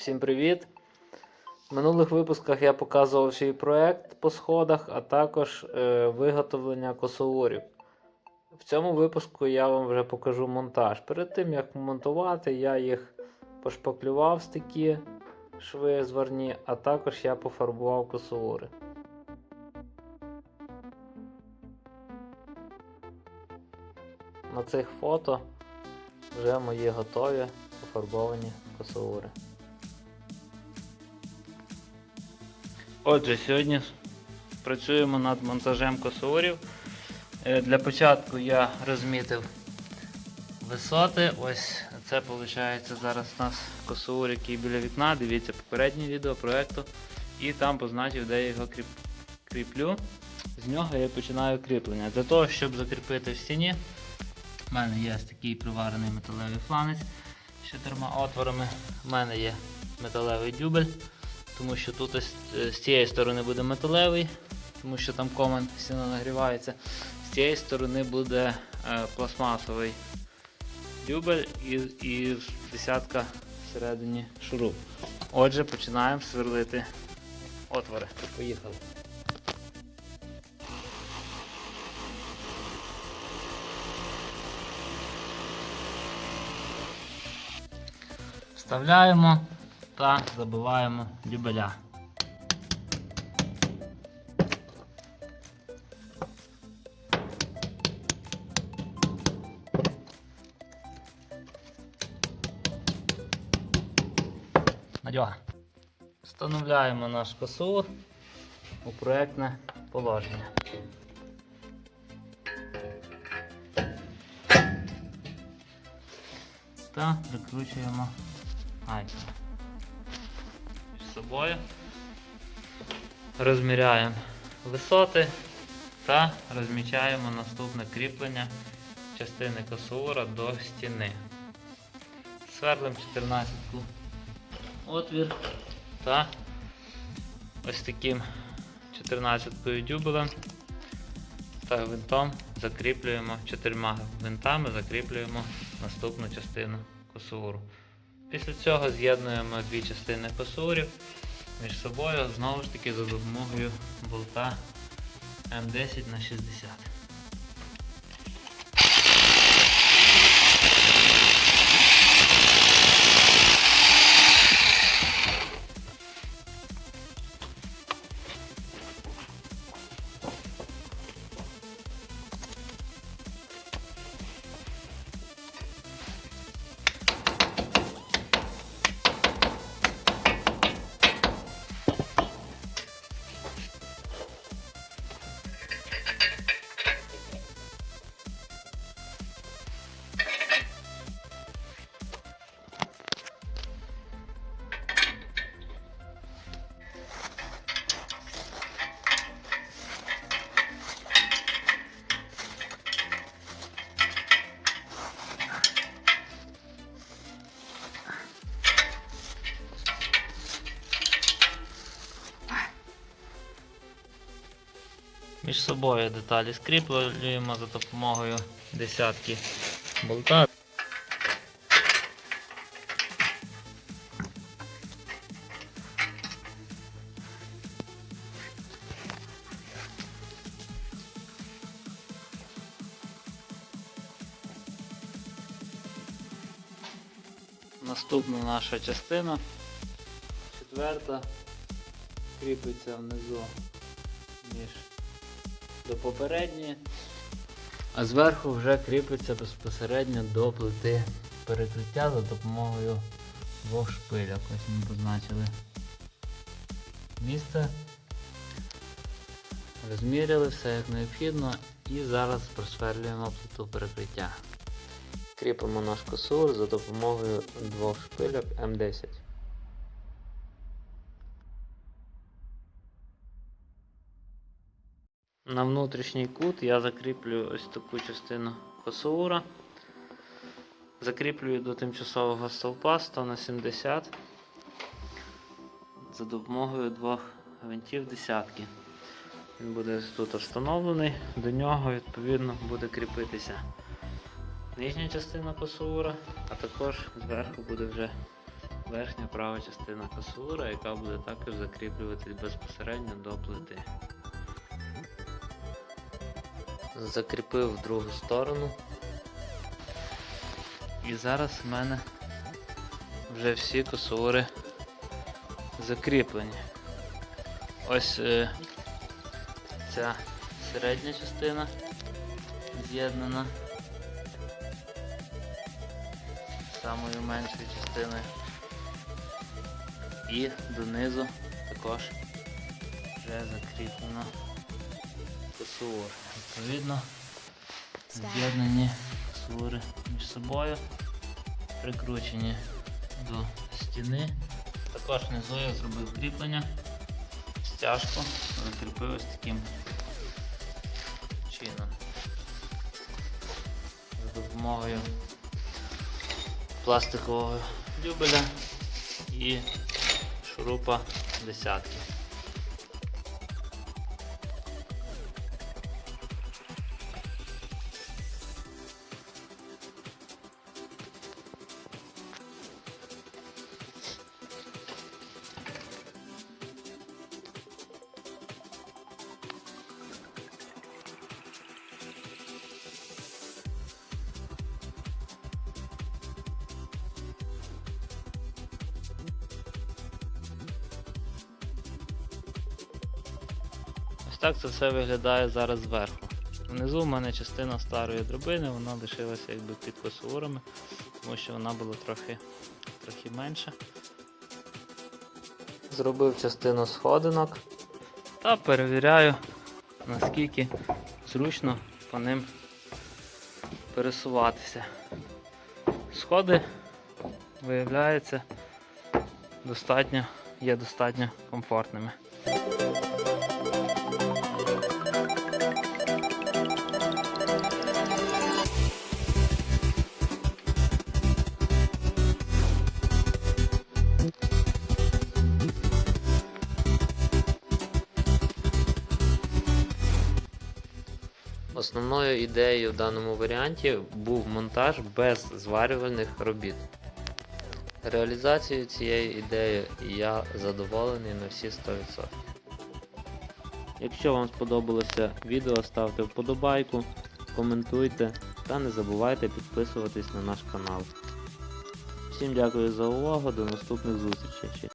Всім привіт! В минулих випусках я показував свій проект по сходах, а також е, виготовлення косоворів. В цьому випуску я вам вже покажу монтаж. Перед тим як монтувати, я їх пошпаклював в такі шви зварні, а також я пофарбував косовори. На цих фото вже мої готові пофарбовані косовори. Отже, сьогодні працюємо над монтажем косоворів. Е, Для початку я розмітив висоти. Ось це виходить зараз у нас косовор, який біля вікна. Дивіться попереднє відео проекту. І там позначив, де я його кріп... кріплю. З нього я починаю кріплення. Для того, щоб закріпити в стіні, у мене є такий приварений металевий фланець чотирма отворами. У мене є металевий дюбель тому що тут е, з цієї сторони буде металевий, тому що там комен стіна нагрівається. З цієї сторони буде е, пластмасовий дюбель і, і десятка всередині шуруп. Отже, починаємо сверлити отвори. Поїхали. Вставляємо та забиваємо дюбеля. Надьога. Встановляємо наш косур у проектне положення. Та прикручуємо гайку з собою. Розміряємо висоти та розмічаємо наступне кріплення частини косура до стіни. Сверлимо 14 отвір та ось таким 14-кою дюбелем та гвинтом закріплюємо чотирма гвинтами, закріплюємо наступну частину косуру. Після цього з'єднуємо дві частини пасурів між собою знову ж таки за допомогою болта М10 на 60. Між собою деталі скріплюємо за допомогою десятки болта. Наступна наша частина, четверта, кріпиться внизу між до попередньої, а зверху вже кріпиться безпосередньо до плити перекриття за допомогою двох шпиляк. Ось ми позначили місце. Розміряли все як необхідно і зараз просверлюємо плиту перекриття. Кріпимо наш косур за допомогою двох шпиляк М10. На внутрішній кут я закріплюю ось таку частину косаура. Закріплюю до тимчасового стовпа 100 на 70 за допомогою двох гвинтів десятки. Він буде тут встановлений, до нього відповідно буде кріпитися нижня частина косура, а також зверху буде вже верхня права частина косура, яка буде також закріплюватись безпосередньо до плити. Закріпив в другу сторону. І зараз в мене вже всі косури закріплені. Ось е, ця середня частина з'єднана з самою меншою частиною. І донизу також вже закріплено косур. Відповідно, з'єднані косури між собою, прикручені до стіни. Також внизу я зробив кріплення, стяжку, закріпив ось таким чином. За допомогою пластикового дюбеля і шурупа десятки. Так це все виглядає зараз зверху. Внизу в мене частина старої драбини, вона лишилася якби під косурами, тому що вона була трохи, трохи менша. Зробив частину сходинок та перевіряю, наскільки зручно по ним пересуватися. Сходи, виявляється, достатньо, є достатньо комфортними. Основною ідеєю в даному варіанті був монтаж без зварювальних робіт. Реалізацією цієї ідеї я задоволений на всі 100%. Якщо вам сподобалося відео, ставте вподобайку, коментуйте та не забувайте підписуватись на наш канал. Всім дякую за увагу, до наступних зустрічей.